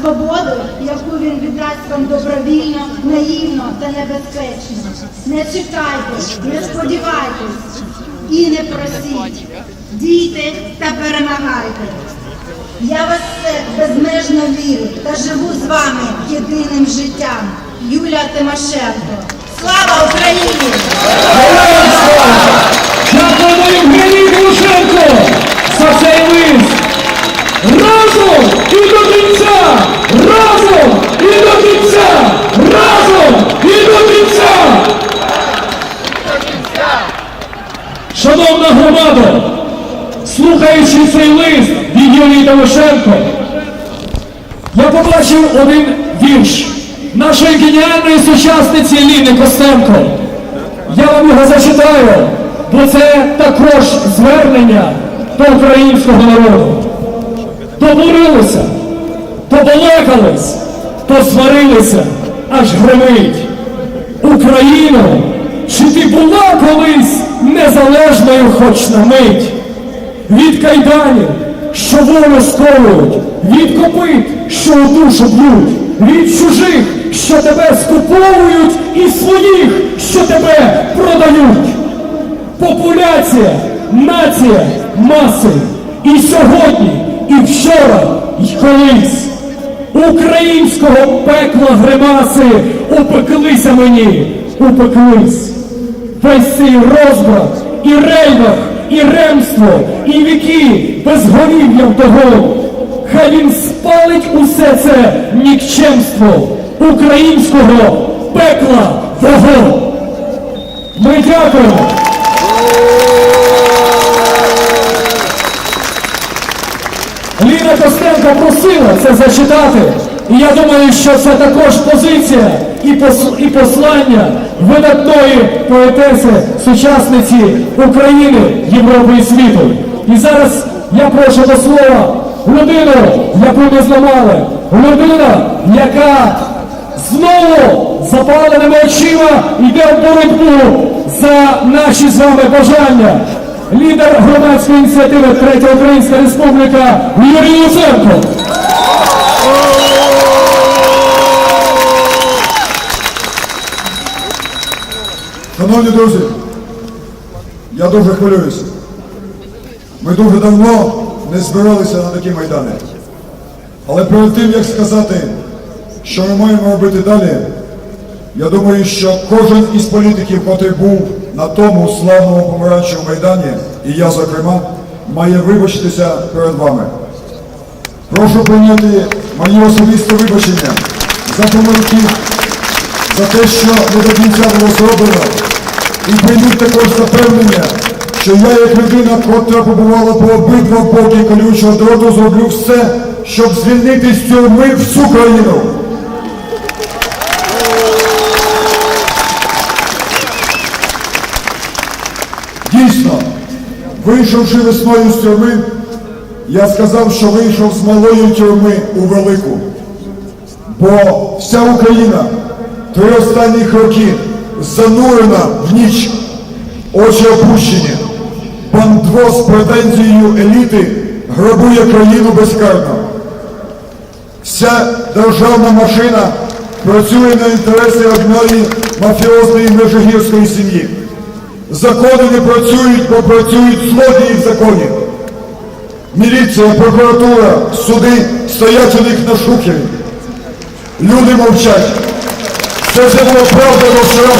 свободу, яку він віддасть вам добровільно, наївно та небезпечно. Не чекайте, не сподівайтесь і не просіть. Дійте та перемагайте. Я вас все безмежно вірю та живу з вами єдиним життям. Юлія Тимошенко. Слава Україні! Шановна слухаючи цей лист від Юлії Тимошенко, я побачив один вірш нашої геніальної сучасниці Ліни Костенко. Я вам його зачитаю, бо це також звернення до українського народу. Добурилися, побалакались, посварилися, аж гримить. Україно, чи ти була колись незалежною хоч на мить? Від кайданів, що волю сковують, від копит, що у душу б'ють, від чужих, що тебе скуповують, і своїх, що тебе продають. Популяція, нація, маси. І сьогодні, і вчора, і колись. Українського пекла гримаси упеклися мені, упеклись. Весь цей розбрат, і рейвах, і ремство, і віки безголів'ям того. Хай він спалить усе це нікчемство українського пекла вогонь. Ми дякуємо. Ліна Костенко просила це зачитати. І я думаю, що це також позиція і, пос- і послання видатної поетеси, сучасниці України, Європи і світу. І зараз я прошу до слова людину, яку ми зламали, людина, яка знову запаленими очима йде в боротьбу за наші з вами бажання. Лідер громадської ініціативи Третя Українська Республіка Юрій Луценко. Шановні друзі, я дуже хвилююся. Ми дуже давно не збиралися на такі майдани. Але перед тим, як сказати, що ми маємо робити далі, я думаю, що кожен із політиків, котрий був на тому славному помаранчевому майдані, і я, зокрема, має вибачитися перед вами. Прошу прийняти мої особисті вибачення за помилки, за те, що не до кінця було зроблено. І прийміть також запевнення, що я, як людина, котра побувала по обидва боки колючого дроту, зроблю все, щоб звільнити з тюрми всю країну. Дійсно, вийшовши весною з тюрми, я сказав, що вийшов з малої тюрми у велику. Бо вся Україна три останніх роки занурена в ніч, очі опущені. Бандво з претензією еліти грабує країну безкарно. Вся державна машина працює на інтереси одної мафіозної межигірської сім'ї. Закони не працюють, бо працюють злодії в законі. Міліція, прокуратура, суди стоять у них на шухері. Люди мовчать. Це все було правда до вчорашнього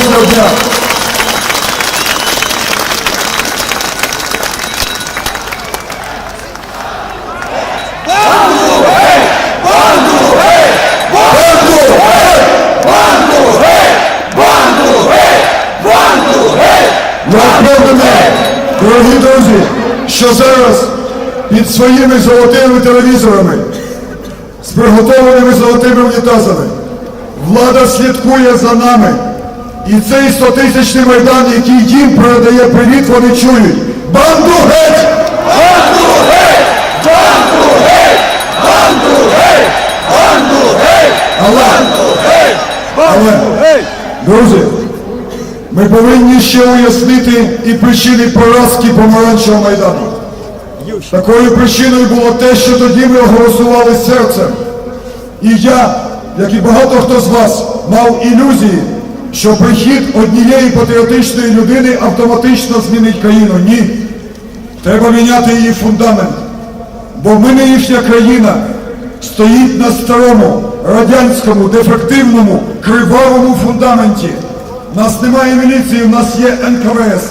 дорогі друзі, що зараз під своїми золотими телевізорами з приготованими золотими унітазами влада слідкує за нами. І цей стотисячний майдан, який їм передає привіт, вони чують. Банду геть! Банду геть! Банду геть! Банду геть! Банду геть! Але, але, друзі, ми повинні ще уяснити і причини поразки помаранчевого майдану. Такою причиною було те, що тоді ми голосували серцем. І я, як і багато хто з вас, мав ілюзії, що прихід однієї патріотичної людини автоматично змінить країну. Ні. Треба міняти її фундамент. Бо ми нинішня країна стоїть на старому, радянському, дефективному, кривавому фундаменті. У нас немає міліції, у нас є НКВС.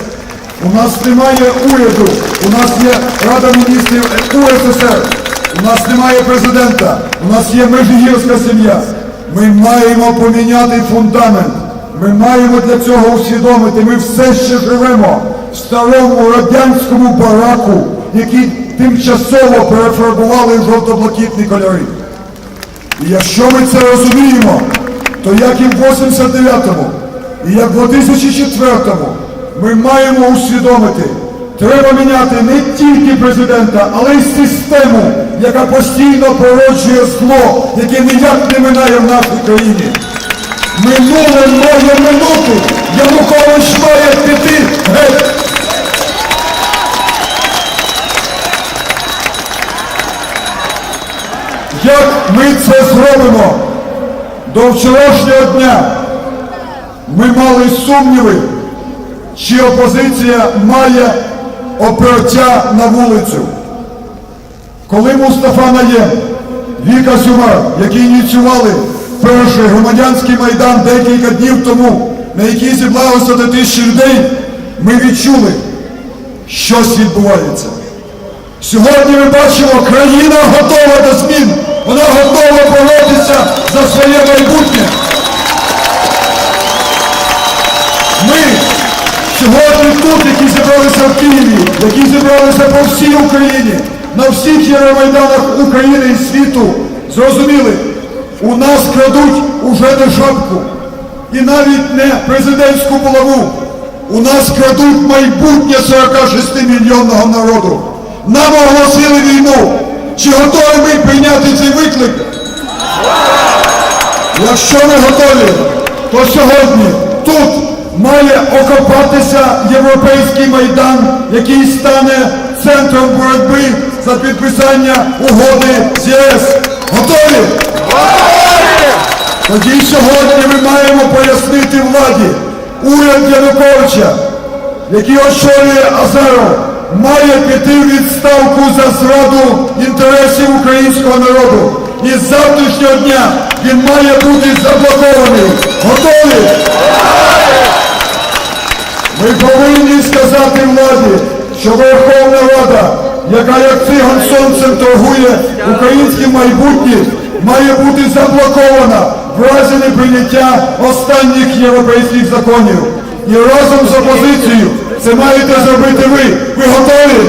У нас немає уряду, у нас є Рада міністрів УССР, у нас немає президента, у нас є межигірська сім'я. Ми маємо поміняти фундамент. Ми маємо для цього усвідомити, ми все ще живемо в старому радянському бараку, який тимчасово перефарбували в жовто-блакитні кольори. І якщо ми це розуміємо, то як і в 89-му, і як в 2004-му, ми маємо усвідомити, треба міняти не тільки президента, але й систему, яка постійно породжує зло, яке ніяк не минає в нашій країні. Минуле має минути, Янукович має піти геть. Як ми це зробимо? До вчорашнього дня ми мали сумніви, чи опозиція має опертя на вулицю. Коли Мустафа Наєм, Віка Сюмар, які ініціювали перший громадянський майдан декілька днів тому, на який зібралося до тисячі людей, ми відчули, щось відбувається. Сьогодні ми бачимо, країна готова до змін. Вона готова боротися за своє майбутнє. Ми сьогодні тут, які зібралися в Києві, які зібралися по всій Україні, на всіх євромайданах України і світу, зрозуміли, у нас крадуть уже не жабку і навіть не президентську булаву. У нас крадуть майбутнє 46 мільйонного народу. Нам оголосили війну. Чи готові ми прийняти цей виклик? Якщо не готові, то сьогодні тут має окопатися європейський майдан, який стане центром боротьби за підписання угоди з ЄС. Готові? Тоді сьогодні ми маємо пояснити владі, уряд Януковича, який очолює Азаров, має піти в відставку за зраду інтересів українського народу. І з завтрашнього дня він має бути заблокований. Готові? Ми повинні сказати владі, що Верховна Рада, яка як циган сонцем торгує українським майбутнім, має бути заблокована в разі неприйняття останніх європейських законів. І разом з опозицією це маєте зробити ви. Ви готові?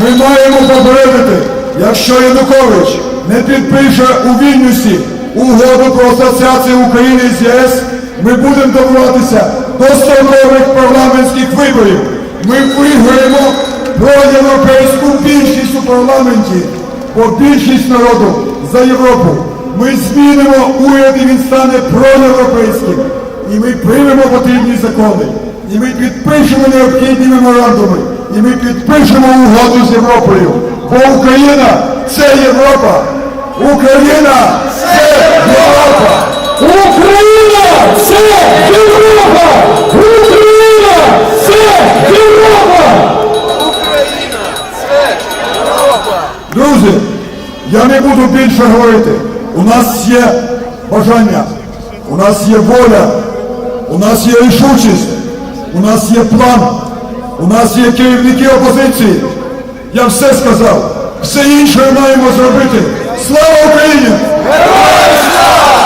Ми маємо попередити, якщо Янукович не підпише у Вільнюсі угоду про асоціацію України з ЄС, ми будемо добиватися до строкових парламентських виборів. Ми виграємо проєвропейську більшість у парламенті, бо більшість народу за Європу. Ми змінимо уряд і він стане проєвропейським. І ми приймемо потрібні закони. І ми підпишемо необхідні меморандуми. І ми підпишемо угоду з Європою. Бо Україна це Європа. Україна це Європа. Україна це Європа! Я не буду більше говорити. У нас є бажання, у нас є воля, у нас є рішучість, у нас є план, у нас є керівники опозиції. Я все сказав. Все інше маємо зробити. Слава Україні! Героям слава!